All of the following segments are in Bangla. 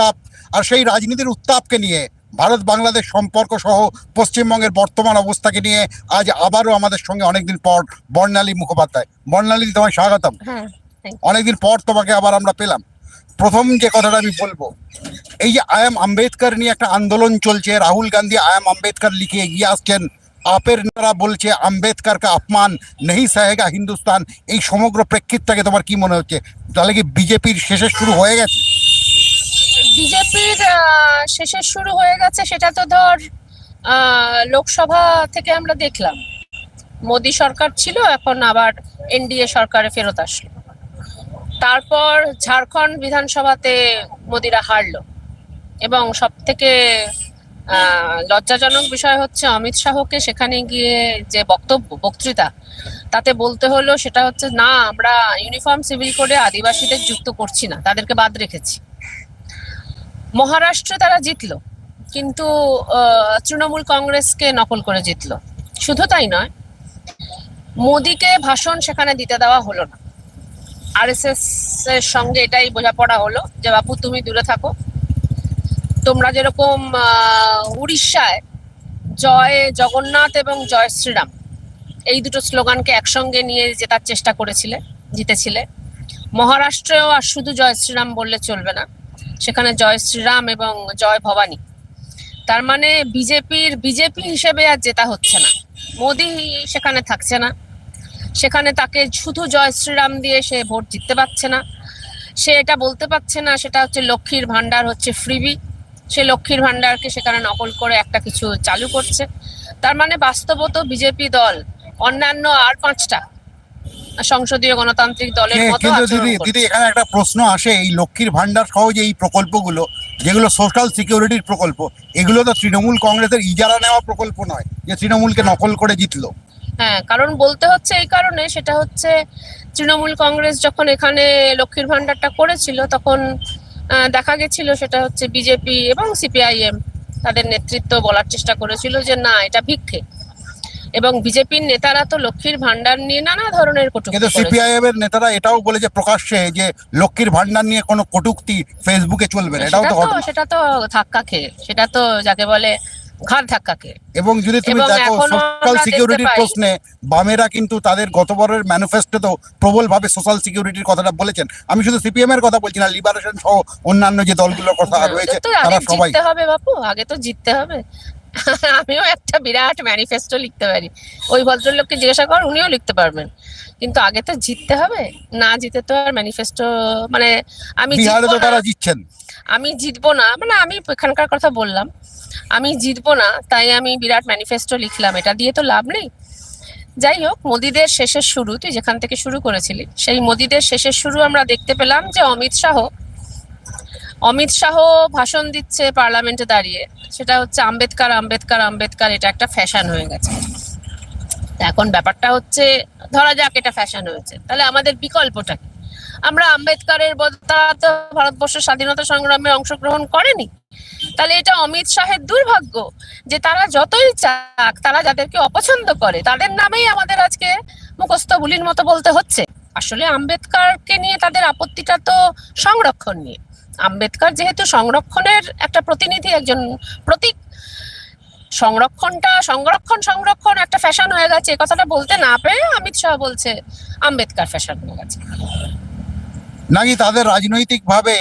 উত্তাপ আর সেই রাজনীতির উত্তাপকে নিয়ে ভারত বাংলাদেশ সম্পর্ক সহ পশ্চিমবঙ্গের বর্তমান অবস্থাকে নিয়ে আজ আবারও আমাদের সঙ্গে অনেকদিন পর বর্ণালী মুখোপাধ্যায়। বর্ণালী তোমায় স্বাগতম। হ্যাঁ. অনেকদিন পর তোমাকে আবার আমরা পেলাম। প্রথম যে কথাটা আমি বলব এই যে আই এম আম্বেদকর নিয়ে একটা আন্দোলন চলছে রাহুল গান্ধী আই এম আম্বেদকর লিখে এগিয়ে আসছেন আপের নেতারা বলছে আম্বেদকরকে অপমান নেই সাহেগা হিন্দুস্তান এই সমগ্র প্রেক্ষিতটাকে তোমার কি মনে হচ্ছে? তাহলে কি বিজেপির শেষে শুরু হয়ে গেছে? বিজেপির শেষের শুরু হয়ে গেছে সেটা তো ধর লোকসভা থেকে আমরা দেখলাম। মোদী সরকার ছিল, এখন আবার এনডিএ সরকারে ফেরত আসলো। তারপর ঝাড়খণ্ড বিধানসভাতে মোদিরা হারলো। এবং সব থেকে লজ্জাজনক বিষয় হচ্ছে অমিত শাহকে সেখানে গিয়ে যে বক্তব্য, বক্তৃতা, তাতে বলতে হলো সেটা হচ্ছে, না, আমরা ইউনিফর্ম, সিভিল কোডে আদিবাসীদের যুক্ত করছি না, তাদেরকে বাদ রেখেছি। মহারাষ্ট্রে তারা জিতলো, কিন্তু তৃণমূল কংগ্রেসকে নকল করে জিতলো। শুধু তাই নয়, মোদিকে ভাষণ সেখানে দিতে দেওয়া হলো না। আরএসএস এর সঙ্গে এটাই বোঝাপড়া হলো যে, বাপু, তুমি দূরে থাকো। তোমরা যেরকম উড়িষ্যায় জয় জগন্নাথ এবং জয় শ্রীরাম, এই দুটো স্লোগানকে একসঙ্গে নিয়ে জেতার চেষ্টা করেছিলে, জিতেছিলে, মহারাষ্ট্রেও আর শুধু জয় শ্রীরাম বললে চলবে না। সেখানে জয় শ্রীরাম এবং জয় ভবানী। তার মানে বিজেপির, বিজেপি হিসেবে আর জেতা হচ্ছে না। মোদি সেখানে থাকছে না। সেখানে তাকে শুধু জয় শ্রীরাম দিয়ে সে ভোট জিততে পারছে না। সে এটা বলতে পারছে না, সেটা হচ্ছে লক্ষ্মীর ভান্ডার হচ্ছে ফ্রিবি। সে লক্ষ্মীর ভান্ডারকে সেখানে নকল করে একটা কিছু চালু করছে। তার মানে বাস্তবত বিজেপি দল অন্যান্য আর পাঁচটা সংসদীয় গণতান্ত্রিক দলের মতো কিন্তু দিদি দিদি এখানে একটা প্রশ্ন আসে এই লক্ষ্মীর ভান্ডার সহ যে এই প্রকল্পগুলো যেগুলো সোশ্যাল সিকিউরিটির প্রকল্প এগুলো তো তৃণমূল কংগ্রেসের ইজারা নেওয়া প্রকল্প নয় যে তৃণমূলকে নকল করে জিতলো। হ্যাঁ কারণ বলতে হচ্ছে এই কারণে সেটা হচ্ছে তৃণমূল কংগ্রেস যখন এখানে লক্ষ্মীর ভান্ডারটা করেছিল তখন দেখা গেছিল সেটা হচ্ছে বিজেপি এবং সিপিআইএম তাদের নেতৃত্ব বলার চেষ্টা করেছিল যে না এটা ভিক্ষে। এবং বিজেপির নেতারা তো লক্ষ্মীর ভান্ডার নিয়ে নানা ধরনের কটূক্তি কিন্তু সিপিআইএম এর নেতারা এটাও বলেছে প্রকাশ্যে যে লক্ষ্মীর ভান্ডার নিয়ে কোনো কটুক্তি ফেসবুকে চলবে না এটাও তো তো সেটা তো ধাক্কা খেয়ে সেটা তো যাকে বলে ঘাট ধাক্কা খেয়ে এবং যদি তুমি দেখো সোশ্যাল সিকিউরিটির প্রশ্নে বামেরা কিন্তু তাদের গতবারের ম্যানিফেস্টোতেও প্রবলভাবে সোশ্যাল সিকিউরিটির কথাটা বলেছেন। আমি শুধু সিপিএম এর কথা বলছি না লিবারেশন সহ অন্যান্য যে দলগুলোর কথা রয়েছে তো তারা সবাই হবে বাপু আগে তো জিততে হবে। আমিও একটা বিরাট ম্যানিফেস্টো লিখতে পারি। ওই ভদ্রলোককে জিজ্ঞাসা কর উনিও লিখতে পারবেন। কিন্তু আগে তো জিততে হবে না জিতে তো আর ম্যানিফেস্টো মানে আমি বিহারে জিতবো তো না, তারা জিতছেন। আমি জিতবো না মানে আমি এখানকার কথা বললাম। আমি জিতবো না তাই আমি বিরাট ম্যানিফেস্টো লিখলাম। এটা দিয়ে তো লাভ নেই। যাই হোক মোদিদের শেষের শুরু তুই যেখান থেকে শুরু করেছিলি সেই মোদিদের শেষের শুরু আমরা দেখতে পেলাম যে অমিত শাহ অমিত শাহ ভাষণ দিচ্ছে পার্লামেন্টে দাঁড়িয়ে, সেটা হচ্ছে আম্বেদকার আম্বেদকার আম্বেদকার, এটা একটা ফ্যাশন হয়ে গেছে। এখন ব্যাপারটা হচ্ছে, ধরা যাক এটা ফ্যাশন হয়েছে। তাহলে আমাদের বিকল্পটা কি? আমরা আম্বেদকারের বদ- তারা তো ভারতবর্ষের স্বাধীনতা সংগ্রামে অংশগ্রহণ করেনি? তাহলে এটা অমিত শাহের দুর্ভাগ্য যে তারা যতই চাক, তারা যাদেরকে অপছন্দ করে, তাদের নামেই আমাদের আজকে মুখস্থ বুলির মতো বলতে হচ্ছে। আসলে আম্বেদকারকে নিয়ে তাদের আপত্তিটা তো সংরক্ষণ নিয়ে। আম্বেদকর যেহেতু সংরক্ষণের একটা প্রতিনিধি, একজন প্রতীক। সংরক্ষণটা, সংরক্ষণ সংরক্ষণ একটা ফ্যাশন হয়ে গেছে। কথাটা বলতে না পেরে অমিত শাহ বলছে, আম্বেদকর ফ্যাশন হয়ে গেছে। নাকি তাদের রাজনৈতিকভাবে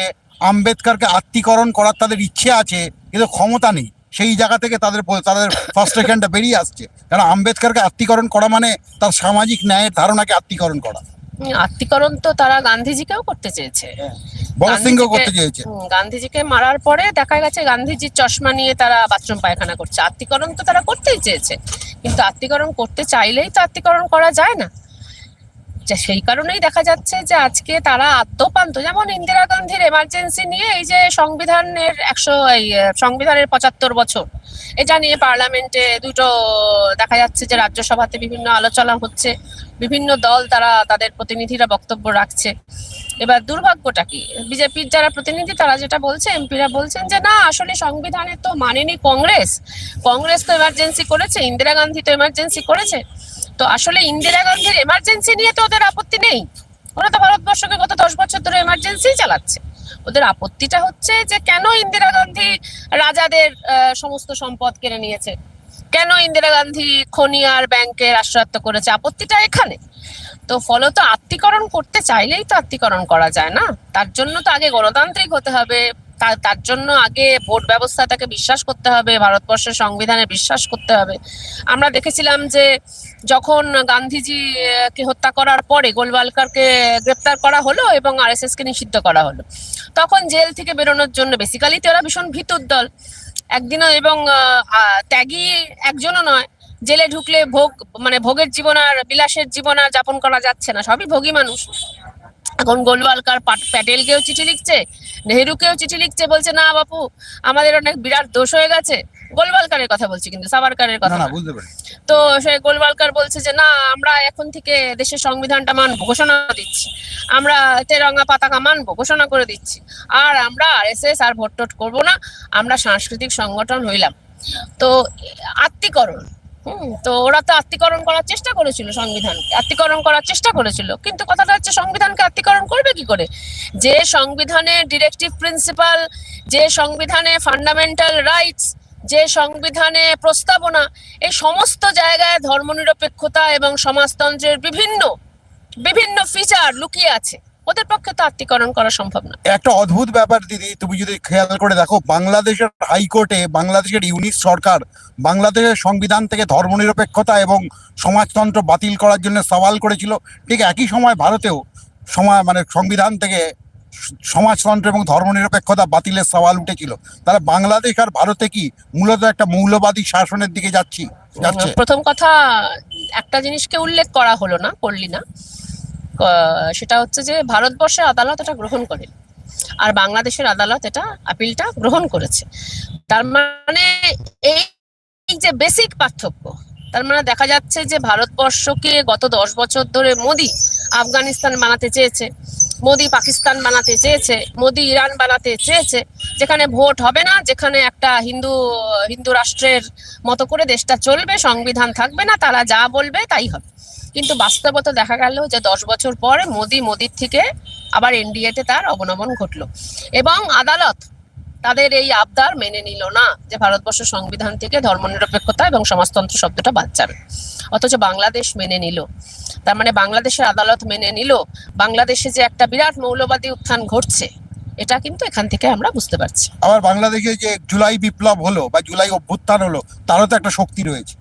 আম্বেদকারকে আত্মীকরণ করার তাদের ইচ্ছে আছে, কিন্তু ক্ষমতা নেই? সেই জায়গা থেকে তাদের তাদের ফার্স্ট্রেশনটা বেরিয়ে আসছে। কারণ আম্বেদকারকে আত্মীকরণ করা মানে তার সামাজিক ন্যায়ের ধারণাকে আত্মীকরণ করা? আত্মীকরণ তো তারা গান্ধীজিকেও করতে চেয়েছে। গান্ধীজিকে- হুম, গান্ধীজিকে মারার পরে দেখা গেছে গান্ধীজির চশমা নিয়ে তারা বাথরুম পায়খানা করছে। আত্মীকরণ তো তারা করতেই চেয়েছে। কিন্তু আত্মীকরণ করতে চাইলেই তো আত্মীকরণ করা যায় না। যে সেই কারণেই দেখা যাচ্ছে যে আজকে তারা আত্মপান্ত যেমন ইন্দিরা গান্ধীর এমার্জেন্সি নিয়ে এই যে সংবিধানের একশো, এই সংবিধানের পঁচাত্তর বছর, এটা নিয়ে পার্লামেন্টে দুটো দেখা যাচ্ছে যে রাজ্যসভাতে বিভিন্ন আলোচনা হচ্ছে। বিভিন্ন দল তারা, তাদের প্রতিনিধিরা বক্তব্য রাখছে। এবার দুর্ভাগ্যটা কি? বিজেপির যারা প্রতিনিধি, তারা যেটা বলছে, এমপিরা বলছেন যে না, আসলে সংবিধানে তো মানেনি কংগ্রেস। কংগ্রেস তো এমার্জেন্সি করেছে, ইন্দিরা গান্ধী তো এমার্জেন্সি করেছে। তো আসলে ইন্দিরা গান্ধীর এমার্জেন্সি নিয়ে তো ওদের আপত্তি নেই। ওরা তো ভারতবর্ষকে গত দশ বছর ধরে এমার্জেন্সি চালাচ্ছে। ওদের আপত্তিটা হচ্ছে যে কেন ইন্দিরা গান্ধী রাজাদের সমস্ত সম্পদ কেড়ে নিয়েছে? কেন ইন্দিরা গান্ধী খনি আর ব্যাংকে রাষ্ট্রায়ত্ত করেছে? আপত্তিটা এখানে। তো ফলত আত্মীকরণ করতে চাইলেই তো আত্মীকরণ করা যায় না। তার জন্য তো আগে গণতান্ত্রিক হতে হবে। তার জন্য আগে ভোট ব্যবস্থাটাকে বিশ্বাস করতে হবে, ভারতবর্ষের সংবিধানে বিশ্বাস করতে হবে। আমরা দেখেছিলাম যে যখন গান্ধীজি কে হত্যা করার পরে গোলওয়ালকারকে গ্রেপ্তার করা হলো এবং আরএসএস কে নিষিদ্ধ করা হলো, তখন জেল থেকে বেরোনোর জন্য বেসিক্যালি তো ওরা ভীষণ ভীতুর দল একদিনও এবং ত্যাগী একজনও নয়। জেলে ঢুকলে ভোগ মানে ভোগের জীবন আর বিলাসের জীবন আর যাপন করা যাচ্ছে না, সবই ভোগী মানুষ। এখন গোলওয়ালকার প্যাটেলকেও চিঠি লিখছে নেহেরুকেও চিঠি লিখছে বলছে না বাপু আমাদের অনেক বিরাট দোষ হয়ে গেছে। গোলওয়ালকারের কথা বলছি কিন্তু সাভারকারের না কথা তো সে গোলওয়ালকার বলছে যে না আমরা এখন থেকে দেশের সংবিধানটা মানবো ঘোষণা দিচ্ছি। আমরা তেরঙ্গা পতাকা মানবো ঘোষণা করে দিচ্ছি। আর আমরা আরএসএস আর ভোট টোট করব না আমরা সাংস্কৃতিক সংগঠন হইলাম। তো আত্মীকরণ তো ওরা তো আত্মীকরণ করার চেষ্টা করেছিল সংবিধানকে, আত্মীকরণ করার চেষ্টা করেছিল। কিন্তু কথাটা হচ্ছে সংবিধানকে আত্মীকরণ করবে কি করে? যে সংবিধানে ডিরেক্টিভ প্রিন্সিপাল যে সংবিধানে ফান্ডামেন্টাল রাইটস যে সংবিধানে প্রস্তাবনা, এই সমস্ত জায়গায় ধর্মনিরপেক্ষতা এবং সমাজতন্ত্রের বিভিন্ন বিভিন্ন ফিচার লুকিয়ে আছে। ওদের পক্ষে তো আত্মীকরণ করা সম্ভব না। একটা অদ্ভুত ব্যাপার দিদি তুমি যদি খেয়াল করে দেখো বাংলাদেশের হাইকোর্টে বাংলাদেশের ইউনিট সরকার বাংলাদেশের সংবিধান থেকে ধর্মনিরপেক্ষতা এবং সমাজতন্ত্র বাতিল করার জন্য সওয়াল করেছিল। ঠিক একই সময় ভারতেও সময় মানে সংবিধান থেকে সমাজতন্ত্র এবং ধর্মনিরপেক্ষতা বাতিলের সওয়াল উঠেছিল। তাহলে বাংলাদেশ আর ভারতে কি মূলত একটা মৌলবাদী শাসনের দিকে যাচ্ছি যাচ্ছে? প্রথম কথা একটা জিনিসকে উল্লেখ করা হলো না করলি না। সেটা হচ্ছে যে ভারতবর্ষের আদালত এটা গ্রহণ করে আর বাংলাদেশের আদালত এটা আপিলটা গ্রহণ করেছে। তার মানে এই যে বেসিক পার্থক্য, তার মানে দেখা যাচ্ছে যে ভারতবর্ষকে গত দশ বছর ধরে মোদি আফগানিস্তান বানাতে চেয়েছে, মোদি পাকিস্তান বানাতে চেয়েছে, মোদি ইরান বানাতে চেয়েছে, যেখানে ভোট হবে না, যেখানে একটা হিন্দু হিন্দু রাষ্ট্রের মতো করে দেশটা চলবে, সংবিধান থাকবে না, তারা যা বলবে তাই হবে। কিন্তু বাস্তবতা দেখা গেল যে দশ বছর পরে মোদি মোদির থেকে আবার এনডিএতে তার অবনমন ঘটলো। এবং আদালত তাদের এই আবদার মেনে নিল না যে ভারতবর্ষের সংবিধান থেকে ধর্মনিরপেক্ষতা এবং সমাজতন্ত্র শব্দটা বাদ যাবে। অথচ বাংলাদেশ মেনে নিল। তার মানে বাংলাদেশের আদালত মেনে নিল। বাংলাদেশে যে একটা বিরাট মৌলবাদী উত্থান ঘটছে, এটা কিন্তু এখান থেকে আমরা বুঝতে পারছি। আবার বাংলাদেশে যে জুলাই বিপ্লব হলো বা জুলাই অভ্যুত্থান হলো, তারও তো একটা শক্তি রয়েছে।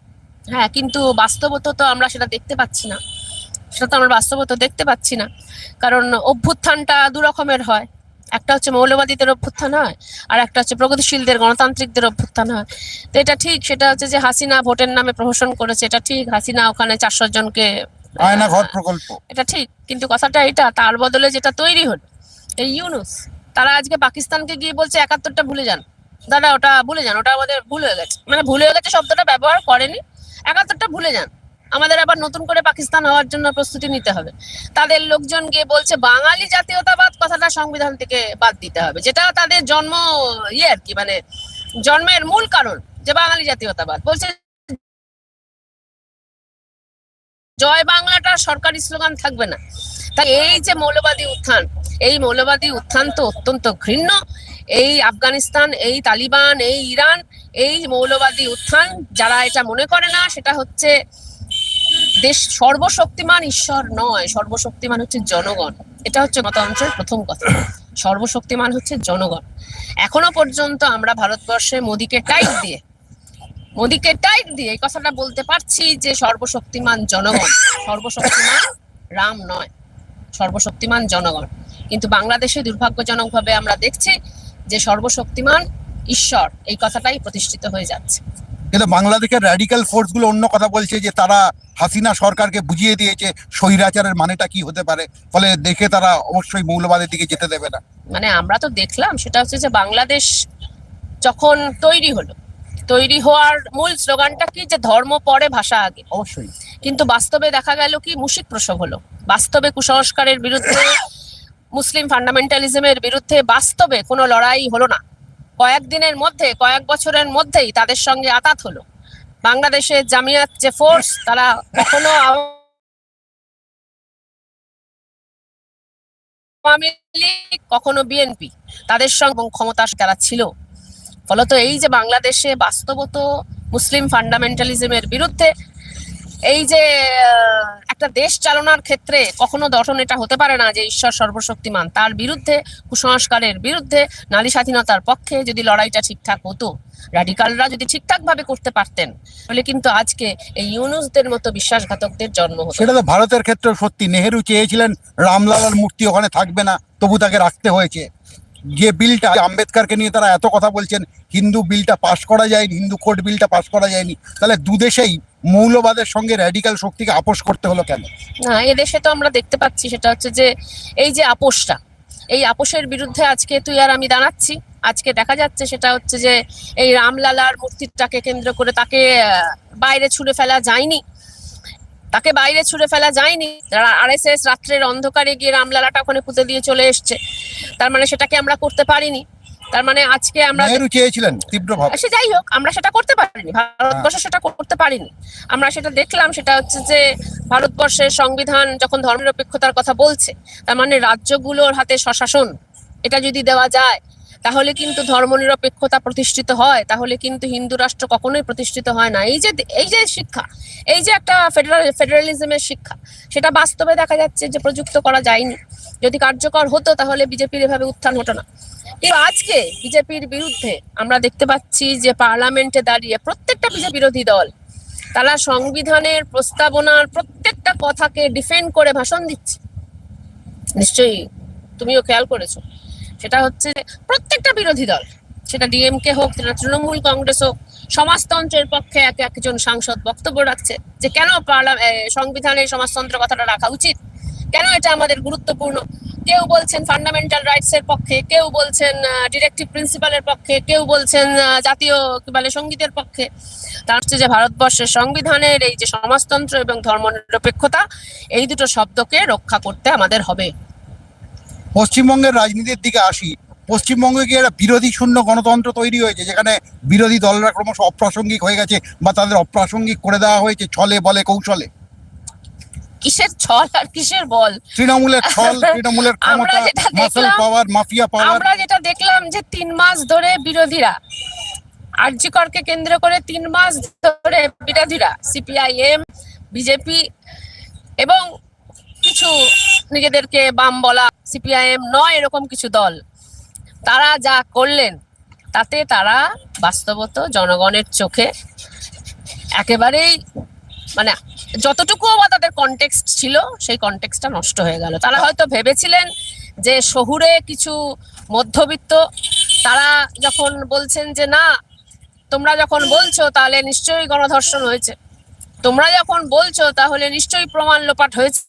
হ্যাঁ কিন্তু বাস্তবত তো আমরা সেটা দেখতে পাচ্ছি না। সেটা তো আমরা বাস্তবত দেখতে পাচ্ছি না। কারণ অভ্যুত্থানটা দু রকমের হয়। একটা হচ্ছে মৌলবাদীদের অভ্যুত্থান হয় আর একটা হচ্ছে প্রগতিশীলদের গণতান্ত্রিকদের অভ্যুত্থান হয়। তো এটা ঠিক সেটা হচ্ছে যে হাসিনা ভোটের নামে প্রহসন করেছে এটা ঠিক। হাসিনা ওখানে চারশো জনকে প্রকল্প। এটা ঠিক কিন্তু কথাটা এটা তার বদলে যেটা তৈরি হলো এই ইউনুস তারা আজকে পাকিস্তানকে গিয়ে বলছে একাত্তরটা ভুলে যান। দাদা ওটা ভুলে যান ওটা আমাদের ভুল হয়ে গেছে। মানে ভুল হয়ে গেছে শব্দটা ব্যবহার করেনি। একাত্তরটা ভুলে যান। আমাদের আবার নতুন করে পাকিস্তান হওয়ার জন্য প্রস্তুতি নিতে হবে। তাদের লোকজন গিয়ে বলছে, বাঙালি জাতীয়তাবাদ কথাটা সংবিধান থেকে বাদ দিতে হবে। যেটা তাদের জন্ম ইয়ে আর কি মানে জন্মের মূল কারণ যে বাঙালি জাতীয়তাবাদ। বলছে, জয় বাংলাটা সরকারি স্লোগান থাকবে না। তাই এই যে মৌলবাদী উত্থান, এই মৌলবাদী উত্থান তো অত্যন্ত ঘৃণ্য। এই আফগানিস্তান, এই তালিবান, এই ইরান এই মৌলবাদী উত্থান, যারা এটা মনে করে না, সেটা হচ্ছে দেশ সর্বশক্তিমান ঈশ্বর নয়, সর্বশক্তিমান হচ্ছে জনগণ। এটা হচ্ছে গণতন্ত্রের প্রথম কথা। সর্বশক্তিমান হচ্ছে জনগণ। এখনও পর্যন্ত আমরা ভারতবর্ষে মোদিকে টাইট দিয়ে, মোদিকে টাইট দিয়ে এই কথাটা বলতে পারছি যে সর্বশক্তিমান জনগণ, সর্বশক্তিমান রাম নয়, সর্বশক্তিমান জনগণ। কিন্তু বাংলাদেশে দুর্ভাগ্যজনকভাবে আমরা দেখছি যে সর্বশক্তিমান ঈশ্বর এই কথাটাই প্রতিষ্ঠিত হয়ে যাচ্ছে। কিন্তু বাংলাদেশের র্যাডিক্যাল ফোর্সগুলো অন্য কথা বলছে যে তারা হাসিনা সরকারকে বুঝিয়ে দিয়েছে স্বৈরাচারের মানেটা কি হতে পারে ফলে দেখে তারা অবশ্যই মৌলবাদের দিকে যেতে দেবে না। মানে আমরা তো দেখলাম সেটা হচ্ছে যে বাংলাদেশ যখন তৈরি হলো তৈরি হওয়ার মূল স্লোগানটা কি যে ধর্ম পরে ভাষা আগে? অবশ্যই। কিন্তু বাস্তবে দেখা গেল কি মুশিক প্রসব হলো। বাস্তবে কুসংস্কারের বিরুদ্ধে মুসলিম ফান্ডামেন্টালিজমের বিরুদ্ধে বাস্তবে কোনো লড়াই হলো না। কয়েকদিনের মধ্যে, কয়েক বছরের মধ্যেই তাদের সঙ্গে আতাত হলো। বাংলাদেশের জামিয়াত যে ফোর্স তারা কখনো কখনো বিএনপি তাদের সঙ্গে ক্ষমতা তারা ছিল। ফলত এই যে বাংলাদেশে বাস্তবত মুসলিম ফান্ডামেন্টালিজমের বিরুদ্ধে, এই যে একটা দেশ চালনার ক্ষেত্রে কখনো দর্শন এটা হতে পারে না যে ঈশ্বর সর্বশক্তিমান। তার বিরুদ্ধে, কুসংস্কারের বিরুদ্ধে নারী স্বাধীনতার পক্ষে যদি লড়াইটা ঠিকঠাক হতো, রাডিকালরা যদি ঠিকঠাক ভাবে করতে পারতেন, তাহলে কিন্তু আজকে এই ইউনুসদের মতো বিশ্বাসঘাতকদের জন্ম হতো। সেটা তো ভারতের ক্ষেত্রেও সত্যি। নেহেরু চেয়েছিলেন, রামলালার মূর্তি ওখানে থাকবে না, তবু তাকে রাখতে হয়েছে। যে বিলটা, আম্বেদকারকে নিয়ে তারা এত কথা বলছেন, হিন্দু বিলটা পাশ করা যায়নি, হিন্দু কোড বিলটা পাশ করা যায়নি, তাহলে দুদেশেই মৌলবাদের সঙ্গে র্যাডিক্যাল শক্তিকে আপোষ করতে হলো কেন? না এদেশে তো আমরা দেখতে পাচ্ছি, সেটা হচ্ছে যে এই যে আপোষটা, এই আপোষের বিরুদ্ধে আজকে তুই আর আমি দাঁড়াচ্ছি। আজকে দেখা যাচ্ছে সেটা হচ্ছে যে এই রামলালার মূর্তিটাকে কেন্দ্র করে তাকে বাইরে ছুড়ে ফেলা যায়নি। তাকে বাইরে ছুড়ে ফেলা যায়নি। আর এস এস রাত্রের অন্ধকারে গিয়ে রামলালাটা ওখানে পুঁতে দিয়ে চলে এসছে। তার মানে সেটাকে আমরা করতে পারিনি। তার মানে আজকে আমরা নেহেরু চেয়েছিলেন তীব্রভাবে সে যাই হোক আমরা সেটা করতে পারিনি। ভারতবর্ষ সেটা করতে পারিনি। আমরা সেটা দেখলাম সেটা হচ্ছে যে ভারতবর্ষের সংবিধান যখন ধর্মনিরপেক্ষতার কথা বলছে তার মানে রাজ্যগুলোর হাতে স্বশাসন এটা যদি দেওয়া যায় তাহলে কিন্তু ধর্মনিরপেক্ষতা প্রতিষ্ঠিত হয়, তাহলে কিন্তু হিন্দু রাষ্ট্র কখনোই প্রতিষ্ঠিত হয় না। এই যে এই যে শিক্ষা, এই যে একটা ফেডারাল, ফেডারালিজমের শিক্ষা, সেটা বাস্তবে দেখা যাচ্ছে যে প্রযুক্ত করা যায়নি। যদি কার্যকর হতো তাহলে বিজেপির এভাবে উত্থান হতো না। কিন্তু আজকে বিজেপির বিরুদ্ধে আমরা দেখতে পাচ্ছি যে পার্লামেন্টে দাঁড়িয়ে প্রত্যেকটা বিজেপি বিরোধী দল, তারা সংবিধানের প্রস্তাবনার প্রত্যেকটা কথাকে ডিফেন্ড করে ভাষণ দিচ্ছে। নিশ্চয়ই তুমিও খেয়াল করেছ। সেটা হচ্ছে প্রত্যেকটা বিরোধী দল, সেটা ডিএমকে হোক, সেটা তৃণমূল কংগ্রেস হোক, সমাজতন্ত্রের পক্ষে এক একজন সাংসদ বক্তব্য রাখছে যে কেন সংবিধানে সমাজতন্ত্র কথাটা রাখা উচিত? কেন এটা আমাদের গুরুত্বপূর্ণ? কেউ বলছেন ফান্ডামেন্টাল রাইটস এর পক্ষে, কেউ বলছেন ডিরেক্টিভ প্রিন্সিপালের পক্ষে, কেউ বলছেন জাতীয় কি বলে, সঙ্গীতের পক্ষে। তার হচ্ছে যে ভারতবর্ষের সংবিধানের এই যে সমাজতন্ত্র এবং ধর্মনিরপেক্ষতা, এই দুটো শব্দকে রক্ষা করতে আমাদের হবে। পশ্চিমবঙ্গের রাজনীতির দিকে আসি পশ্চিমবঙ্গে কি একটা বিরোধী শূন্য গণতন্ত্র তৈরি হয়েছে যেখানে বিরোধী দলরা ক্রমশ অপ্রাসঙ্গিক হয়ে গেছে বা তাদের অপ্রাসঙ্গিক করে দেওয়া হয়েছে ছলে বলে কৌশলে। কিসের ছল আর কিসের বল? তৃণমূলের ছল তৃণমূলের ক্ষমতা মাসেল পাওয়ার মাফিয়া পাওয়ার আমরা যেটা দেখলাম যে তিন মাস ধরে বিরোধীরা আরজিকরকে কেন্দ্র করে তিন মাস ধরে বিরোধীরা সিপিআইএম বিজেপি এবং কিছু নিজেদেরকে বাম বলা, সিপিআইএম নয় এরকম কিছু দল। তারা যা করলেন, তাতে তারা বাস্তবত জনগণের চোখে একেবারেই মানে যতটুকু বা তাদের কনটেক্সট ছিল, সেই কনটেক্সটটা নষ্ট হয়ে গেল। তারা হয়তো ভেবেছিলেন যে শহুরে কিছু মধ্যবিত্ত, তারা যখন বলছেন যে, না, তোমরা যখন বলছো তাহলে নিশ্চয়ই গণধর্ষণ হয়েছে। তোমরা যখন বলছো তাহলে নিশ্চয়ই প্রমাণ লোপাট হয়েছে।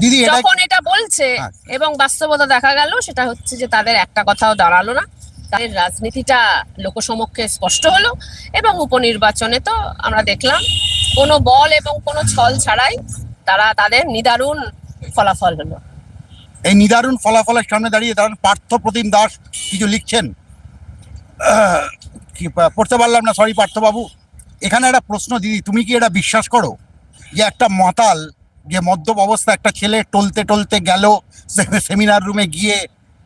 দিদি যখন এটা বলছে হ্যাঁ। এবং বাস্তবতা দেখা গেল সেটা হচ্ছে যে তাদের একটা কথাও দাঁড়াল না। তাদের রাজনীতিটা লোকসমক্ষে স্পষ্ট হলো এবং উপনির্বাচনে তো আমরা দেখলাম কোনো বল এবং কোনো ছল ছাড়াই তারা তাদের নিদারুণ ফলাফল হলো। এই নিদারুণ ফলাফলের সামনে দাঁড়িয়ে দাঁড়ান পার্থ প্রতিম দাস কিছু লিখছেন। কি পড়তে পারলাম না সরি পার্থবাবু। এখানে একটা প্রশ্ন দিদি তুমি কি এটা বিশ্বাস করো যে একটা মাতাল যে মদ্যপ অবস্থা, একটা ছেলে টলতে টলতে গেল সেমিনার রুমে গিয়ে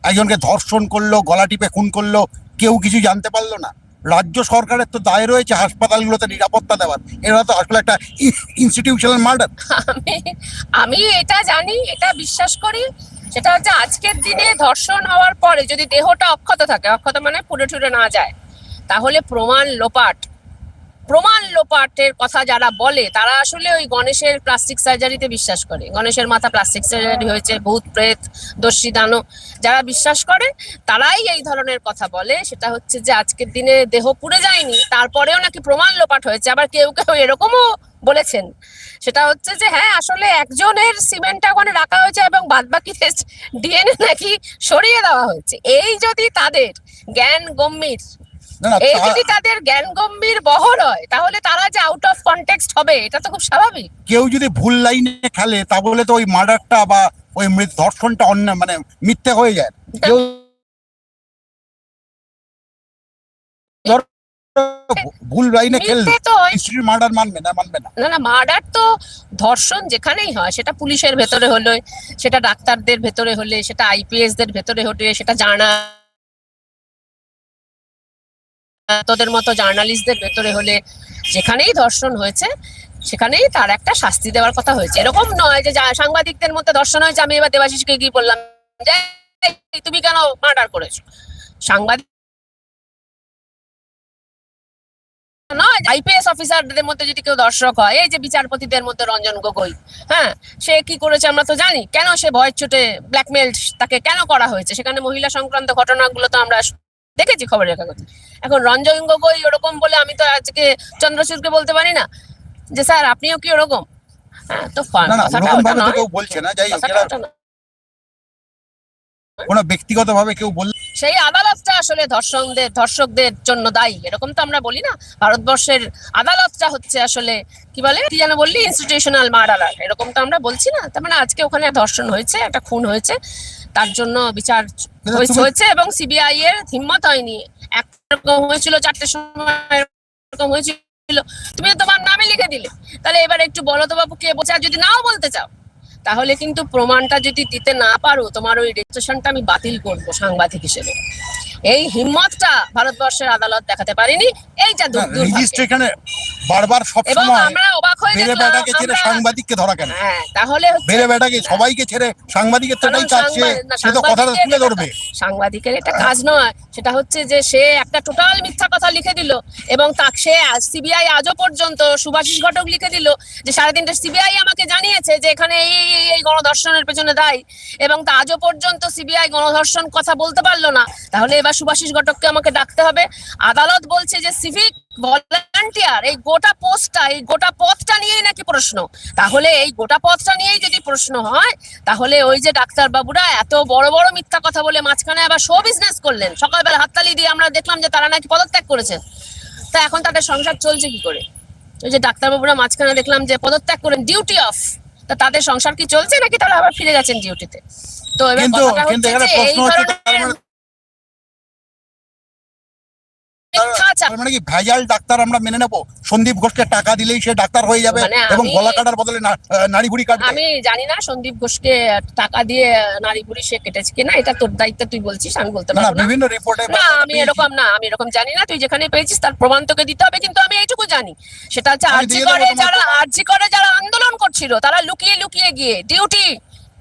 একজনকে ধর্ষণ করল, গলা টিপে খুন করল, কেউ কিছু জানতে পারল না। রাজ্য সরকারের তো দায় রয়েছে হাসপাতালগুলোতে নিরাপত্তা দেওয়ার। এরা তো আসলে একটা ইনস্টিটিউশনাল মার্ডার আমি এটা জানি, এটা বিশ্বাস করি। সেটা হচ্ছে আজকের দিনে ধর্ষণ হওয়ার পরে যদি দেহটা অক্ষত থাকে, অক্ষত মানে পুড়ে টুরে না যায়, তাহলে প্রমাণ লোপাট। প্রমাণ লোপাটের কথা যারা বলে, তারা আসলে ওই গণেশের প্লাস্টিক সার্জারিতে বিশ্বাস করে। গণেশের মাথা প্লাস্টিক সার্জারি হয়েছে, ভূত, প্রেত, দস্যি দানো যারা বিশ্বাস করে, তারাই এই ধরনের কথা বলে। সেটা হচ্ছে যে আজকের দিনে দেহ পুড়ে যায়নি, তারপরেও নাকি প্রমাণ লোপাট হয়েছে। আবার কেউ কেউ এরকমও বলেছেন। সেটা হচ্ছে যে হ্যাঁ আসলে একজনের সিমেন্টটা ওখানে রাখা হয়েছে এবং বাদবাকি ডিএনএ নাকি সরিয়ে দেওয়া হয়েছে। এই যদি তাদের জ্ঞান গম্ভীর এই যদি তাদের জ্ঞান গম্ভীর বহর হয় তাহলে তারা যে আউট অফ কনটেক্সট হবে এটা তো খুব স্বাভাবিক কেউ যদি ভুল লাইনে খেলে তো ওই মার্ডারটা বা ওই ধর্ষণটা অন্য মানে মিথ্যে হয়ে যায় কেউ ভুল লাইনে খেললে। স্ত্রীর মার্ডার মানবে না মানবে না না না মার্ডার তো ধর্ষণ যেখানেই হয় সেটা পুলিশের ভেতরে হলে সেটা ডাক্তারদের ভেতরে হলে সেটা আইপিএস দের ভেতরে হলে সেটা জানা তোদের মতো জার্নালিস্টদের ভেতরে হলে যেখানেই ধর্ষণ হয়েছে, সেখানেই তার একটা শাস্তি দেওয়ার কথা হয়েছে। এরকম নয় যে সাংবাদিকদের মধ্যে ধর্ষণ হয়েছে, আমি এবার দেবাশিসকে গিয়ে বললাম, যে, তুমি কেন মার্ডার করেছ? সাংবাদিক নয়, আইপিএস অফিসারদের মধ্যে যদি কেউ দর্শক হয়, এই যে বিচারপতিদের মধ্যে রঞ্জন গগৈ হ্যাঁ সে কি করেছে আমরা তো জানি, কেন সে ভয়ের চোটে ব্ল্যাকমেল তাকে কেন করা হয়েছে? সেখানে মহিলা সংক্রান্ত ঘটনাগুলো তো আমরা দেখেছি খবরের কাগজে এখন রঞ্জন গগৈ ওরকম বলে আমি তো আজকে চন্দ্রচূড়কে বলতে পারি না? যে স্যার আপনিও কি ওরকম? হ্যাঁ তো কথাটা ওটা নয়। কেউ বলছে না যাই। কোনো বললে সেই আদালতটা আসলে ধর্ষকদের ধর্ষকদের জন্য দায়ী। এরকম তো আমরা বলি না। ভারতবর্ষের আদালতটা হচ্ছে আসলে কি বলে? কি যেন বললি? ইনস্টিটিউশনাল মার্ডার এরকম তো আমরা বলছি না। তার মানে আজকে ওখানে ধর্ষণ হয়েছে একটা খুন হয়েছে। তার জন্য বিচার হয়েছে- এবং সিবিআই এর হিম্মত হয়নি। একরকম হয়েছিল চারটের সময় এরকম হয়েছিল। তুমি তো তোমার নামে লিখে দিলে। তাহলে এবার একটু বলো তো বাবু কে বলছে আর যদি নাও বলতে চাও। তাহলে কিন্তু প্রমাণটা যদি দিতে না পারো তোমার ওই রেজিস্ট্রেশনটা আমি বাতিল করব সাংবাদিক হিসেবে। এই হিম্মতটা ভারতবর্ষের আদালত দেখাতে পারিনি এইটা। রেজিস্ট্রেশনে বারবার সব সময় আমরা অবাক হয়ে বেটাকে ছেড়ে সাংবাদিককে ধরা কেন? হ্যাঁ তাহলে বেড়ে বেটাকে সবাইকে ছেড়ে সাংবাদিকের তো কারণ এটাই কাজ সে সাংবাদিক- না, সে তো কথাটা তুলে ধরবে। সাংবাদিকের এটা কাজ নয় সেটা হচ্ছে যে সে একটা টোটাল মিথ্যা কথা লিখে দিল এবং তাকে সে সিবিআই আজও পর্যন্ত সুভাষিস ঘটক লিখে দিল যে সাড়ে তিনটে সিবিআই আমাকে জানিয়েছে যে এখানে এই এই- এই এই গণধর্ষণের পেছনে দায়ী। এবং তা আজও পর্যন্ত সিবিআই গণধর্ষণ কথা বলতে পারল না। তাহলে এবার সুভাষিস ঘটককে আমাকে ডাকতে হবে। আদালত বলছে যে, সিভিক ভলান্টিয়ার, এই গোটা পোস্টটা, এই গোটা পথটা নিয়েই নাকি প্রশ্ন? তাহলে এই গোটা পথটা নিয়েই যদি প্রশ্ন হয়, তাহলে ওই যে ডাক্তার বাবুরা এত বড় বড় মিথ্যা কথা বলে মাঝখানে আবার শো বিজনেস করলেন। সকালবেলা হাততালি দিয়ে আমরা দেখলাম যে, তারা নাকি পদত্যাগ করেছেন তা এখন তাদের সংসার চলছে কি করে? ওই যে ডাক্তারবাবুরা মাঝখানে দেখলাম যে, পদত্যাগ করেন ডিউটি অফ তা তাদের সংসার কি চলছে নাকি তারা আবার ফিরে গেছেন ডিউটিতে তো? এবার কিন্তু কথাটা কিন্তু হচ্ছে এখানে যে এই প্রশ্ন হচ্ছে ধরনের তার মানে- মানে কি ভেজাল ডাক্তার আমরা মেনে নেব? সন্দীপ ঘোষকে টাকা দিলেই সে ডাক্তার হয়ে যাবে মানে এবং গলা কাটার বদলে না- আহ, নাড়ি ভুড়ি কাটবে। আমি জানি না সন্দীপ ঘোষকে টাকা দিয়ে নারী বুড়ি সে কেটেছে কিনা এটা তোর দায়িত্ব তুই বলছিস আমি বলতে পারব না। বিভিন্ন রিপোর্টে না আমি এরকম না আমি এরকম জানি না তুই যেখানে পেয়েছিস তার প্রমাণ তোকে দিতে হবে কিন্তু আমি এইটুকু জানি। সেটা হচ্ছে আরজি করে। যারা আরজি করে যারা আন্দোলন করছিল তারা লুকিয়ে লুকিয়ে গিয়ে ডিউটি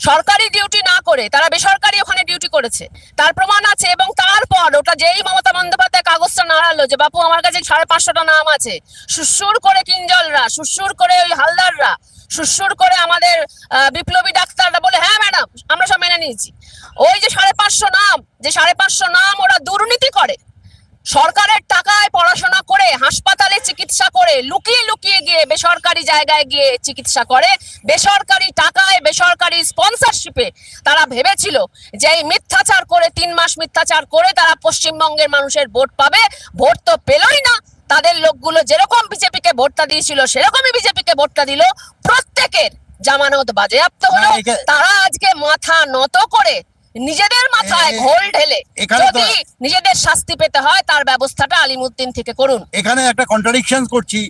সরকারি ডিউটি না করে, তারা বেসরকারি ওখানে ডিউটি করেছে। তার প্রমাণ আছে এবং তারপর ওটা যেই মমতা বন্দ্যোপাধ্যায় কাগজটা নাড়ালো যে, বাপু, আমার কাছে সাড়ে পাঁচশোটা নাম আছে। সুসুর করে কিঞ্জলরা সুসুর করে ওই হালদাররা সুসুর করে আমাদের বিপ্লবী ডাক্তাররা বলে হ্যাঁ ম্যাডাম, আমরা সব মেনে নিয়েছি। ওই যে সাড়ে পাঁচশো নাম, যে সাড়ে পাঁচশো নাম ওরা দুর্নীতি করে। সরকারের টাকায় পড়াশোনা করে হাসপাতালে চিকিৎসা করে লুকিয়ে লুকিয়ে গিয়ে বেসরকারি জায়গায় গিয়ে চিকিৎসা করে বেসরকারি টাকায় বেসরকারি স্পন্সরশিপে তারা ভেবেছিল যে এই মিথ্যাচার করে তিন মাস মিথ্যাচার করে তারা পশ্চিমবঙ্গের মানুষের ভোট পাবে। ভোট তো পেলই না। তাদের লোকগুলো যেরকম বিজেপিকে ভোটটা দিয়েছিল সেরকমই বিজেপিকে ভোটটা দিল প্রত্যেকের। জামানত বাজেয়াপ্ত হলো। তারা আজকে মাথা নত করে নিজেদের মাথায় ঘোল ঢেলে এখানে যদি নিজেদের শাস্তি পেতে হয় তার ব্যবস্থাটা আলিমুদ্দিন থেকে করুন। এখানে একটা কন্ট্রাডিকশন করছি।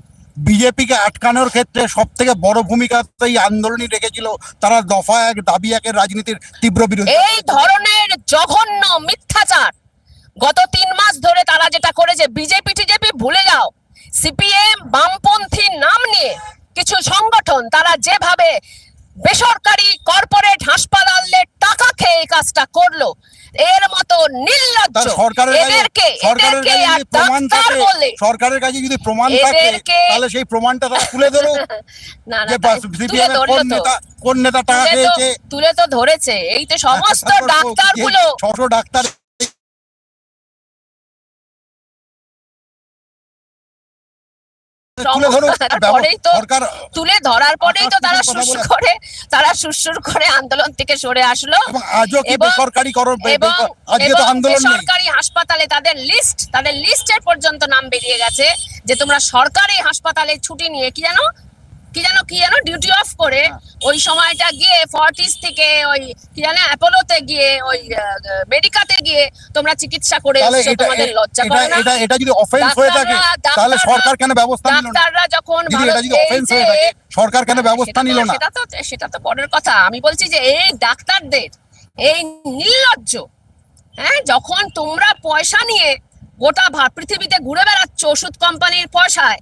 বিজেপিকে আটকানোর ক্ষেত্রে সব থেকে বড় ভূমিকা এই আন্দোলনই রেখেছিল। তারা দফা এক দাবি একের রাজনীতির তীব্র বিরোধী এই ধরনের জঘন্য মিথ্যাচার গত তিন মাস ধরে তারা যেটা করেছে বিজেপি টিজেপি ভুলে যাও। সিপিএম বামপন্থী নাম নিয়ে কিছু সংগঠন তারা যেভাবে বেসরকারি কর্পোরেট হাসপাতালের টাকা খেয়ে এই কাজটা করল। এর মতো নির্লজ্জ। সরকারের কাছে এদেরকে এদেরকে আর যদি প্রমাণ ডাক্তার থাকে বলে সরকারের কাছে যদি প্রমাণ থাকে তাহলে সেই প্রমাণটা তারা তুলে ধরুক। না না তুলে সিপিএম কোন তো। নেতা কোন নেতা টাকা খেয়েছে? তুলে তো ধরেছে। এই তো সমস্ত ডাক্তারগুলো ছশো ডাক্তার তুলে সরকার ধরার পরেই তো তারা সুসু। করে তারা সুসুর করে আন্দোলন থেকে সরে আসলো। এবং আজও কি এবং- বেসরকারি করো এবং আজকে তো এবং আন্দোলন নেই। বেসরকারি হাসপাতালে তাদের লিস্ট তাদের লিস্টের পর্যন্ত নাম বেরিয়ে গেছে যে তোমরা সরকারি হাসপাতালে ছুটি নিয়ে কি জানো? কি জানো কি জানো? ডিউটি অফ করে হ্যাঁ। ওই সময়টা গিয়ে ফর্টিস থেকে ওই কি জানো অ্যাপোলোতে গিয়ে ওই মেডিকাতে গিয়ে তোমরা চিকিৎসা করে এসছো, তোমাদের লজ্জা করে না? এটা এটা যদি অফেন্স হয়ে থাকে তাহলে সরকার কেন ব্যবস্থা নিল না? ডাক্তাররা যখন এটা যদি অফেন্স হয়ে থাকে সরকার কেন ব্যবস্থা সেটা তো- নিল না? সেটা তো সেটা তো পরের কথা। আমি বলছি যে এই ডাক্তারদের এই নির্লজ্জ হ্যাঁ যখন তোমরা পয়সা নিয়ে গোটা পৃথিবীতে ঘুরে বেড়াচ্ছ ওষুধ কোম্পানির পয়সায়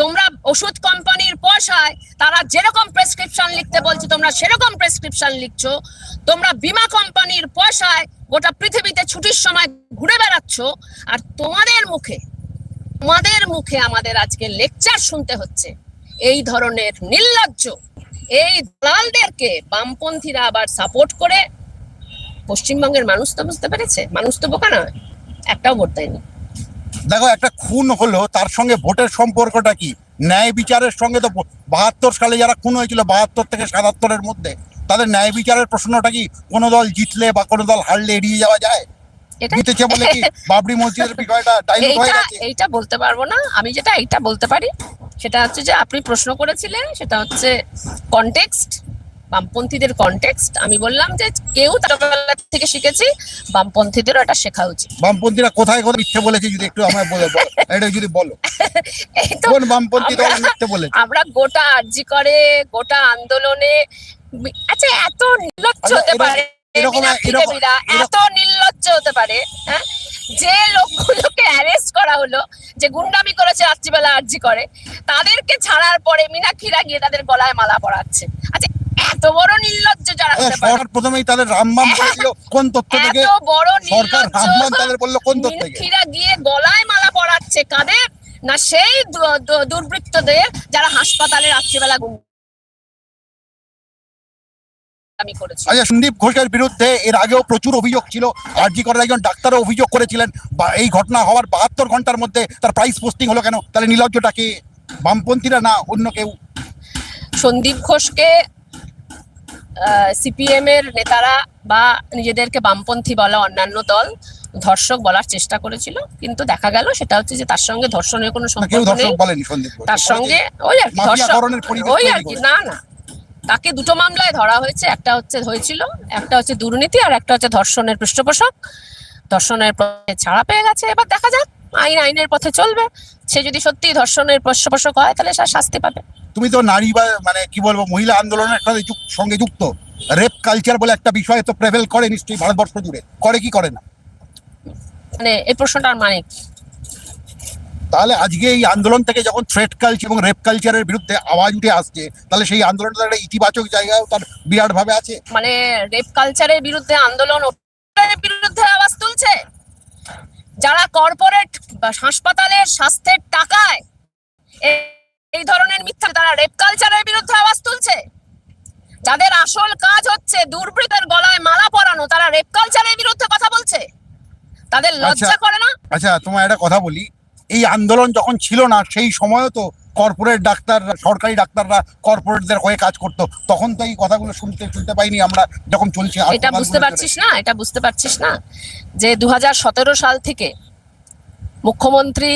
তোমরা ওষুধ কোম্পানির পয়সায় তারা যেরকম প্রেসক্রিপশন লিখতে বলছে, তোমরা সেরকম প্রেসক্রিপশন লিখছো। তোমরা বীমা কোম্পানির পয়সায় গোটা পৃথিবীতে ছুটির সময় ঘুরে বেড়াচ্ছ। আর তোমাদের মুখে তোমাদের মুখে আমাদের আজকে লেকচার শুনতে হচ্ছে। এই ধরনের নির্লজ্জ, এই দালালদেরকে বামপন্থীরা আবার সাপোর্ট করে, পশ্চিমবঙ্গের মানুষ তো বুঝতে পেরেছে? মানুষ তো বোকা নয়, একটাও ভোট দেয়নি। দেখো একটা খুন হলো তার সঙ্গে ভোটের সম্পর্কটা কি? ন্যায় বিচারের সঙ্গে তো বাহাত্তর সালে যারা খুন হয়েছিল বাহাত্তর থেকে সাতাত্তরের মধ্যে তাদের ন্যায় বিচারের প্রশ্নটা কি? কোনো দল জিতলে বা কোনো দল হারলে এড়িয়ে যাওয়া যায়? জিতেছে বলে কি বাবরি মসজিদের বিষয়টা হয়ে গেছে? এইটা বলতে পারব না। আমি যেটা এইটা বলতে পারি সেটা হচ্ছে যে আপনি প্রশ্ন করেছিলেন সেটা হচ্ছে কনটেক্সট বামপন্থীদের কনটেক্সট আমি বললাম যে কেউ ছোটবেলা থেকে শিখেছি বামপন্থীদেরও এটা শেখা উচিত। বামপন্থীরা কোথায় কোথায় মিথ্যে বলেছে যদি একটু আমায় বলে বলো এটা যদি বলো। কোন বামপন্থী দল মিথ্যে বলেছে? আমরা গোটা আর্জি করে গোটা আন্দোলনে আচ্ছা এত নির্লজ্জ আচ্ছা, হতে পারে এরকম- এরকম- এত নির্লজ্জ হতে পারে হ্যাঁ? যে লোকগুলোকে অ্যারেস্ট করা হলো যে গুন্ডামি করেছে রাত্রিবেলা আর্জি করে তাদেরকে ছাড়ার পরে মীনাক্ষীরা গিয়ে তাদের গলায় মালা পরাচ্ছে। আচ্ছা এত বড় নির্লজ্জ যারা সরকার প্রথমেই তাদের রামবাম কোন তথ্য থেকে? সরকার রামবাম তাদের বলল কোন তথ্য থেকে? গিয়ে গলায় মালা পরাচ্ছে কাদের না সেই দুর্বৃত্তদের যারা হাসপাতালে রাত্রিবেলা আচ্ছা সন্দীপ ঘোষের বিরুদ্ধে এর আগেও প্রচুর অভিযোগ ছিল। আরজি করার একজন ডাক্তারও অভিযোগ করেছিলেন বা এই ঘটনা হওয়ার বাহাত্তর ঘণ্টার মধ্যে তার প্রাইস পোস্টিং হলো কেন? তাহলে নির্লজ্জটা কি? বামপন্থীরা না অন্য কেউ? সন্দীপ ঘোষকে সিপিএম এর নেতারা বা নিজেদেরকে বামপন্থী বলা অন্যান্য দল ধর্ষক বলার চেষ্টা করেছিল কিন্তু দেখা গেল সেটা হচ্ছে যে তার সঙ্গে ধর্ষণের কোনো সম্পর্ক নেই। তার সঙ্গে ওই আর কি ধর্ষক ওই আর কি না না। তাকে দুটো মামলায় ধরা হয়েছে একটা হচ্ছে হয়েছিল একটা হচ্ছে দুর্নীতি আর একটা হচ্ছে ধর্ষণের পৃষ্ঠপোষক। ধর্ষণের ছাড়া পেয়ে গেছে এবার দেখা যাক আইন আইনের পথে চলবে। সে যদি সত্যি ধর্ষণের পৃষ্ঠপোষক হয় তাহলে সে শাস্তি পাবে। তুমি তো নারী বা মানে কি বলব মহিলা আন্দোলনের সাথে সঙ্গে যুক্ত। রেপ কালচার বলে একটা বিষয় তো প্রেভেল করে নিশ্চয়ই ভারতবর্ষ জুড়ে। করে কি করে না? মানে এই প্রশ্নটার মানে তাহলে আজকে এই আন্দোলন থেকে যখন থ্রেট কালচার এবং রেপ কালচারের বিরুদ্ধে আওয়াজ উঠে আসছে তাহলে সেই আন্দোলনটা একটা ইতিবাচক জায়গায় তার বিরাট ভাবে আছে। মানে রেপ কালচারের বিরুদ্ধে আন্দোলন বিরুদ্ধে আওয়াজ তুলছে? যারা কর্পোরেট হাসপাতালের স্বাস্থ্যের টাকায় এই ধরনের মিথ্যা তারা রেপ কালচারের বিরুদ্ধে আওয়াজ তুলছে। যাদের আসল কাজ হচ্ছে দুর্বৃত্তের গলায় মালা পরানো তারা রেপ কালচারের বিরুদ্ধে কথা বলছে। তাদের লজ্জা আচ্ছা। করে না? আচ্ছা তোমার একটা কথা বলি। এই আন্দোলন যখন ছিল না সেই সময়ও তো কর্পোরেট ডাক্তার সরকারি ডাক্তাররা কর্পোরেটদের হয়ে কাজ করতো। তখন তো এই কথাগুলো শুনতে শুনতে পাইনি আমরা যখন চলছে এটা বুঝতে পারছিস না? এটা বুঝতে পারছিস না? যে দুহাজার সতেরো সাল থেকে মুখ্যমন্ত্রী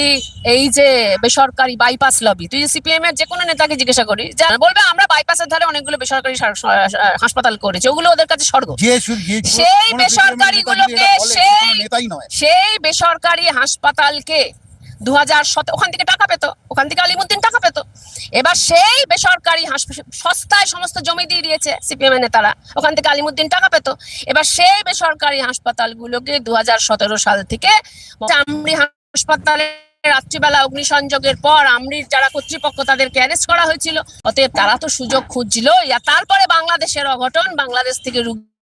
এই যে বেসরকারি বাইপাস লবি তুই সিপিএম এর যে কোনো নেতাকে জিজ্ঞাসা করি বলবে আমরা বাইপাসের ধারে অনেকগুলো বেসরকারি হাসপাতাল করেছি ওগুলো ওদের কাছে স্বর্গ। সেই বেসরকারি সেই- নয়। সেই বেসরকারি হাসপাতালকে দু হাজার ওখান থেকে টাকা পেতো। ওখান থেকে আলিমুদ্দিন টাকা পেতো। এবার সেই বেসরকারি সস্তায় সমস্ত জমি দিয়ে দিয়েছে সিপিএম এর নেতারা। ওখান থেকে আলিমুদ্দিন টাকা পেতো। এবার সেই বেসরকারি হাসপাতালগুলোকে দু হাজার সতেরো সাল থেকে আমরি হাসপাতালে রাত্রিবেলা অগ্নিসংযোগের পর আমরির যারা কর্তৃপক্ষ তাদেরকে অ্যারেস্ট করা হয়েছিল। অতএব তারা তো সুযোগ খুঁজছিল। তারপরে বাংলাদেশের অঘটন, বাংলাদেশ থেকে রুগী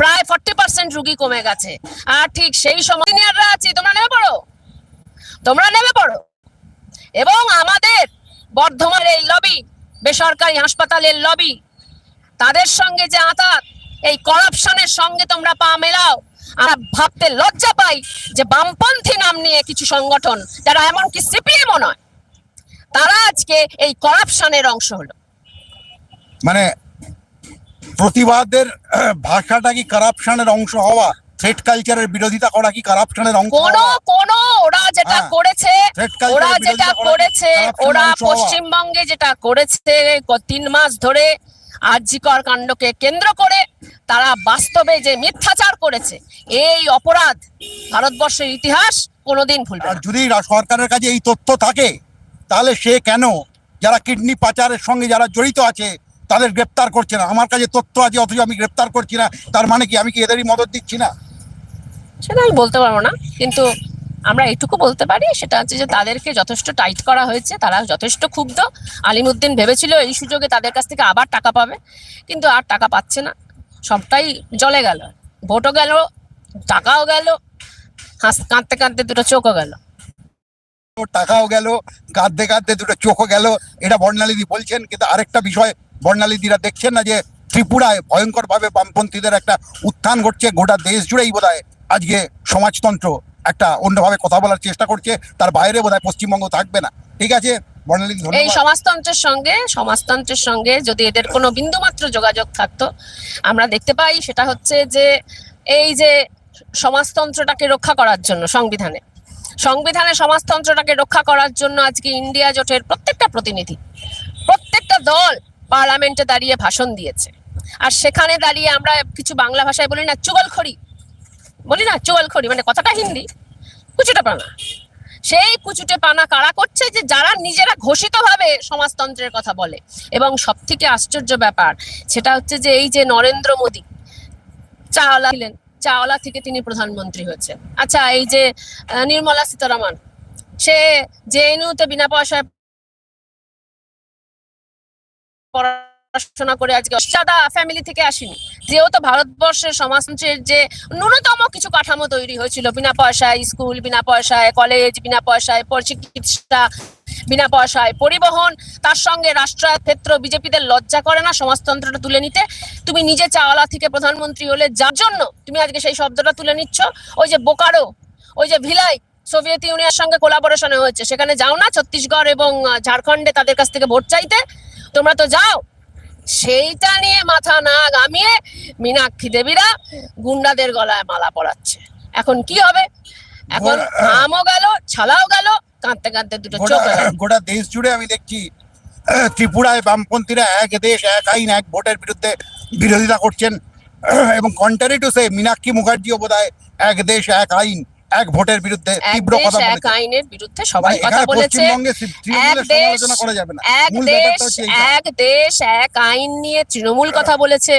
প্রায় ফর্টি পার্সেন্ট রুগী কমে গেছে। আর ঠিক সেই সময় সিনিয়ররা আছি, তোমরা নেমে পড়ো। তোমরা নেমে পড়ো। এবং আমাদের বর্ধমানের এই লবি বেসরকারি হাসপাতালের লবি তাদের সঙ্গে যে আতাত, এই করাপশনের সঙ্গে তোমরা পা মেলাও, আমরা ভাবতে লজ্জা পাই যে বামপন্থী নাম নিয়ে কিছু সংগঠন, যারা এমনকি সিপিএমও নয়, তারা আজকে এই করাপশনের অংশ হলো। মানে প্রতিবাদের ভাষাটা কি কারাপশনের অংশ হওয়া? থ্রেড কালচারের বিরোধিতা করা কি কারাপশনের অংশ কোন কোন ওরা যেটা হ্যাঁ। করেছে ওরা যেটা করেছে ওরা পশ্চিমবঙ্গে যেটা করেছে তিন মাস ধরে আরজিকর কাণ্ডকে কেন্দ্র করে তারা বাস্তবে যে মিথ্যাচার করেছে এই অপরাধ ভারতবর্ষের ইতিহাস কোনোদিন ভুলবে আর যদি সরকারের কাছে এই তথ্য থাকে তাহলে সে কেন? যারা কিডনি পাচারের সঙ্গে যারা জড়িত আছে তাদের গ্রেপ্তার করছে না। আমার কাছে তথ্য আছে অথচ আমি গ্রেপ্তার করছি না। তার মানে কি? আমি কি এদেরই মদত দিচ্ছি না? সেটা আমি বলতে পারব না। কিন্তু আমরা এইটুকু বলতে পারি সেটা হচ্ছে যে তাদেরকে যথেষ্ট টাইট করা হয়েছে। তারা যথেষ্ট ক্ষুব্ধ। আলিমুদ্দিন ভেবেছিল এই সুযোগে তাদের কাছ থেকে আবার টাকা পাবে। কিন্তু আর টাকা পাচ্ছে না। সবটাই জলে গেল। ভোটও গেল টাকাও গেল হাস কাঁদতে কাঁদতে দুটো চোখও গেল। টাকাও গেল কাঁদতে কাঁদতে দুটো চোখও গেল। এটা বর্ণালীদি বলছেন কিন্তু আরেকটা বিষয় বর্ণালীদিরা দেখছেন না যে ত্রিপুরায় ভয়ঙ্করভাবে বামপন্থীদের একটা উত্থান ঘটছে, গোটা দেশ জুড়েই বোধ আজকে সমাজতন্ত্র একটা অন্যভাবে কথা বলার চেষ্টা করছে, তার বাইরে বোধ পশ্চিমবঙ্গ থাকবে না। ঠিক আছে? এই সমাজতন্ত্রের সঙ্গে সমাজতন্ত্রের সঙ্গে যদি এদের কোনো বিন্দুমাত্র যোগাযোগ থাকতো, আমরা দেখতে পাই সেটা হচ্ছে যে এই যে সমাজতন্ত্রটাকে রক্ষা করার জন্য সংবিধানে সংবিধানে সমাজতন্ত্রটাকে রক্ষা করার জন্য আজকে ইন্ডিয়া জোটের প্রত্যেকটা প্রতিনিধি, প্রত্যেকটা দল পার্লামেন্টে দাঁড়িয়ে ভাষণ দিয়েছে। আর সেখানে দাঁড়িয়ে আমরা কিছু বাংলা ভাষায় বলি না, চুগলখড়ি। বলি না, চুগলখড়ি মানে কথাটা হিন্দি। কুচুটা পানা। সেই কুচুটে পানা কারা করছে যে যারা নিজেরা ঘোষিতভাবে সমাজতন্ত্রের কথা বলে। এবং সব থেকে আশ্চর্য ব্যাপার, সেটা হচ্ছে যে এই যে নরেন্দ্র মোদী চাওয়ালা ছিলেন চাওয়ালা থেকে তিনি প্রধানমন্ত্রী হয়েছেন। আচ্ছা এই যে নির্মলা সীতারামন, সে জেএনইউতে বিনা পয়সায় পড়াশোনা করে আজকে সাদা ফ্যামিলি থেকে আসেনি। যেহেতু ভারতবর্ষের সমাজতন্ত্রের যে ন্যূনতম কিছু কাঠামো তৈরি হয়েছিল, বিনা পয়সায় স্কুল, বিনা পয়সায় কলেজ বিনা পয়সায় চিকিৎসা বিনা পয়সায় পরিবহন, তার সঙ্গে রাষ্ট্রায়ত্ত বিজেপিদের লজ্জা করে না সমাজতন্ত্রটা তুলে নিতে? তুমি নিজে চাওয়ালা থেকে প্রধানমন্ত্রী হলে যার জন্য তুমি আজকে সেই শব্দটা তুলে নিচ্ছ? ওই যে বোকারো, ওই যে ভিলাই, সোভিয়েত ইউনিয়নের সঙ্গে কোলাবোরেশনে হয়েছে। সেখানে যাও না, ছত্তিশগড় এবং ঝাড়খণ্ডে তাদের কাছ থেকে ভোট চাইতে। তোমরা তো যাও। সেইটা নিয়ে মাথা না গামিয়ে মীনাক্ষী দেবীরা গুন্ডাদের গলায় মালা পরাচ্ছে। এখন কি হবে? এখন ঘামও গেল ছালাও গেল কাঁদতে কাঁদতে দুটো চোখ গোটা দেশ জুড়ে আমি দেখছি ত্রিপুরায় বামপন্থীরা এক দেশ এক আইন এক ভোটের বিরুদ্ধে বিরোধিতা করছেন। এবং কন্টারি টু সে মীনাক্ষী মুখার্জিও বোধ এক দেশ এক আইন। এক ভোটের বিরুদ্ধে তীব্র কথা এক আইনের বিরুদ্ধে সবাই মানে কথা বলেছে। পশ্চিমবঙ্গে এক দেশ সমালোচনা করা যাবে না। এক দেশ। এক দেশ এক আইন নিয়ে তৃণমূল কথা বলেছে।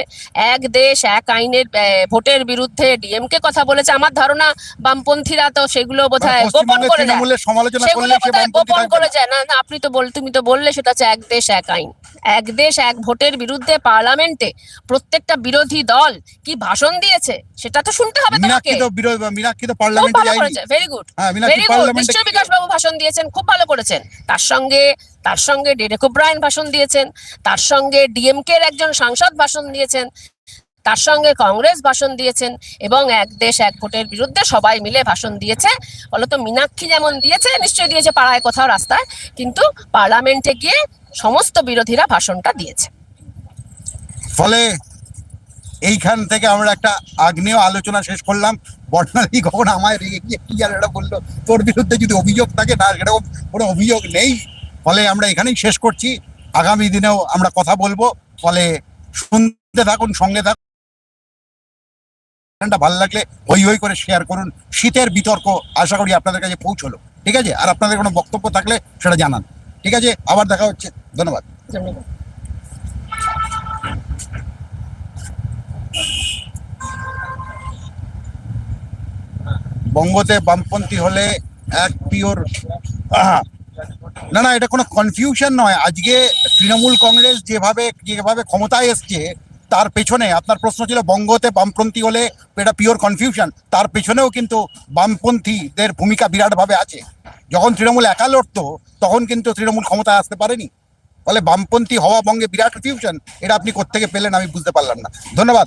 এক দেশ এক আইনের ভোটের বিরুদ্ধে ডিএমকে কথা বলেছে। আমার ধারণা বামপন্থীরা তো সেগুলো বোধহয় মানে গোপন করে দেয় তৃণমূলের সমালোচনা সেগুলো সে বোধহয় গোপন করে যায়। না না আপনি তো বল তুমি তো বললে সেটা হচ্ছে এক দেশ এক আইন। এক দেশ এক ভোটের বিরুদ্ধে পার্লামেন্টে প্রত্যেকটা বিরোধী দল কি ভাষণ দিয়েছে? সেটা তো শুনতে হবে তোমাকে। মীনাক্ষী তো বিরোধী মীনাক্ষী তো পার্লামেন্টে very good very good Bikash বাবু ভাষণ দিয়েছেন খুব ভালো করেছেন। তার সঙ্গে তার সঙ্গে ডেরেক ওব্রায়ন ভাষণ দিয়েছেন তার সঙ্গে ডিএমকে এর একজন সাংসদ ভাষণ দিয়েছেন তার সঙ্গে কংগ্রেস ভাষণ দিয়েছেন এবং এক দেশ এক ভোটের বিরুদ্ধে সবাই মিলে ভাষণ দিয়েছে। ফলত মীনাক্ষী যেমন দিয়েছে নিশ্চয়ই দিয়েছে পাড়ায় কোথাও রাস্তায় কিন্তু পার্লামেন্টে গিয়ে সমস্ত বিরোধীরা ভাষণটা দিয়েছে। ফলে এইখান থেকে আমরা একটা আগ্নেয় আলোচনা শেষ করলাম। বর্ণালী কখন আমায় রেগে গিয়ে কি আর এটা বলল? তোর বিরুদ্ধে যদি অভিযোগ থাকে না সেরকম কোনো অভিযোগ নেই। ফলে আমরা এখানেই শেষ করছি। আগামী দিনেও আমরা কথা বলব। ফলে শুনতে থাকুন, সঙ্গে থাকুন। ভালো লাগলে হই হই করে শেয়ার করুন। শীতের বিতর্ক আশা করি আপনাদের কাছে পৌঁছলো। ঠিক আছে? আর আপনাদের কোনো বক্তব্য থাকলে সেটা জানান। ঠিক আছে? আবার দেখা হচ্ছে। ধন্যবাদ। ধন্যবাদ। বঙ্গতে বামপন্থী হলে এক পিওর না না, এটা কোনো কনফিউশন নয়। আজকে তৃণমূল কংগ্রেস যেভাবে যেভাবে ক্ষমতায় এসছে, তার পেছনে, আপনার প্রশ্ন ছিল বঙ্গতে বামপন্থী হলে এটা পিওর কনফিউশন তার পেছনেও কিন্তু বামপন্থীদের ভূমিকা বিরাটভাবে আছে। যখন তৃণমূল একা লড়তো, তখন কিন্তু তৃণমূল ক্ষমতায় আসতে পারেনি। ফলে বামপন্থী হওয়া বঙ্গে বিরাট কনফিউশন এটা আপনি কোত্থেকে পেলেন আমি বুঝতে পারলাম না। ধন্যবাদ।